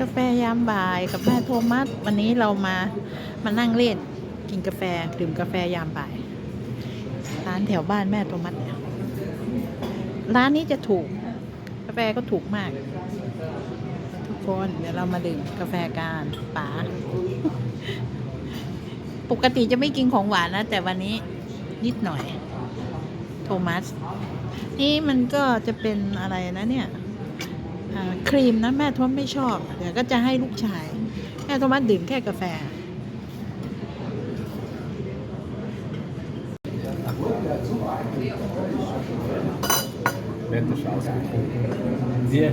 กาแฟยามบ่ายกับแม่โทมัสวันนี้เรามามานั่งเล่นกินกาแฟดื่มกาแฟยามบ่าย ร้านแถวบ้านแม่โทมัสเนี่ยร้านนี้จะถูก กาแฟก็ถูกมาก ทุกคนเดี๋ยวเรามาดื่มกาแฟกันป๋าปกติจะไม่กินของหวานนะ แต่วันนี้นิดหน่อย โทมัส นี่มันก็จะเป็นอะไรนะเนี่ย ครีมนะแม่โทมัสไม่ชอบเดี๋ยวก็จะให้ลูกชาย แม่โทมัสดื่มแค่กาแฟ Wetters ausgetrunken. Wir.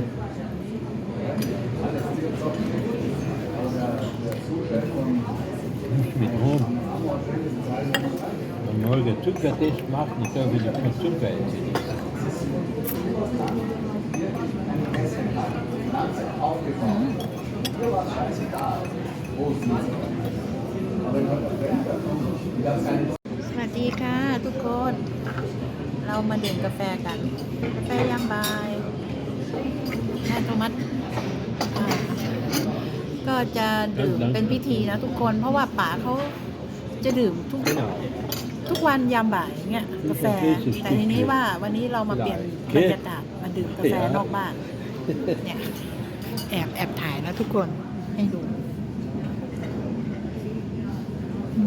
Nicht mit Rum. Wenn man den Zuckertest macht, ich glaube, ich kein Zucker essen. สวัสดีค่ะทุกคน เรามาดื่มกาแฟกัน กาแฟยามบ่ายแม่โทมัสก็จะดื่มเป็นพิธีนะทุกคน เพราะว่าป๋าเขาจะดื่มทุกทุกวันยามบ่ายเงี้ยกาแฟ แต่ทีนี้ว่าวันนี้เรามาเปลี่ยนบรรยากาศ ดื่มกาแฟนอกบ้านเนี่ยแอบแอบถ่ายนะทุกคนให้ดู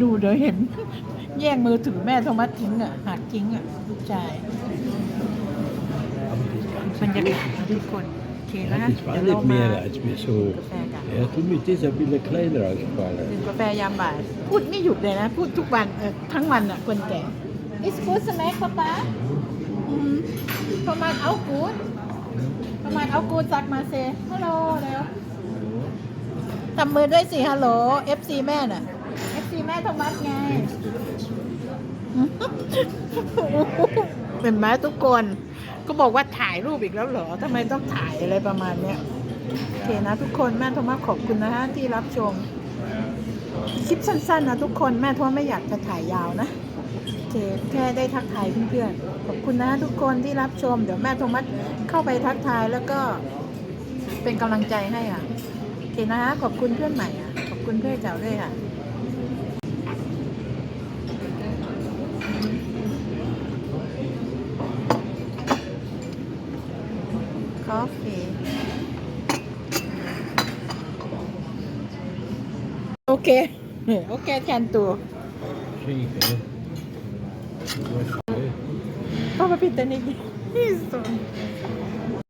ดูเดี๋ยวเห็น แย่งมือถือแม่โทมัสทิ้งอะหักทิ้งอะลูกชาย Aber das บรรยากาศนะทุกคนโอเคนะ Ja, das เดี๋ย war วเรา nicht มา mehr, als wir so. กาแฟกัน Ja, du mit dieser ein bisschen kleiner ausgefallen. ดื่มกาแฟยามบ่าย พูดไม่หยุดเลยนะ พูดทุกวันเออทั้งวันอะคนแก่ Is good snack ป๊าป๊า ประมาณเอากูดประมาณเอากูดสักมาเซฮัลโหลเร็วทำมือด้วยสิฮัลโหล FC แม่น่ะ FC แม่โทมัสไง เป็นไหมทุกคน ก็บอกว่าถ่ายรูปอีกแล้วเหรอทำไมต้องถ่ายอะไรประมาณเนี้ยโอเคนะทุกคนแม่โทมัสขอบคุณนะฮะที่รับชม คลิปสั้นๆนะทุกคนแม่โทมัสไม่อยากจะถ่ายยาวนะ เคแค่ได้ทักทายเพื่อนๆขอบคุณนะทุกคนที่รับชม เดี๋ยวแม่โทมัสเข้าไปทักทายแล้วก็เป็นกำลังใจให้อะโอเคนะฮะขอบคุณเพื่อนใหม่อะขอบคุณเพื่อนเก่าด้วยค่ะ coffee โอเคโอเคแทนตัว Papa Pita, Nick. Isso.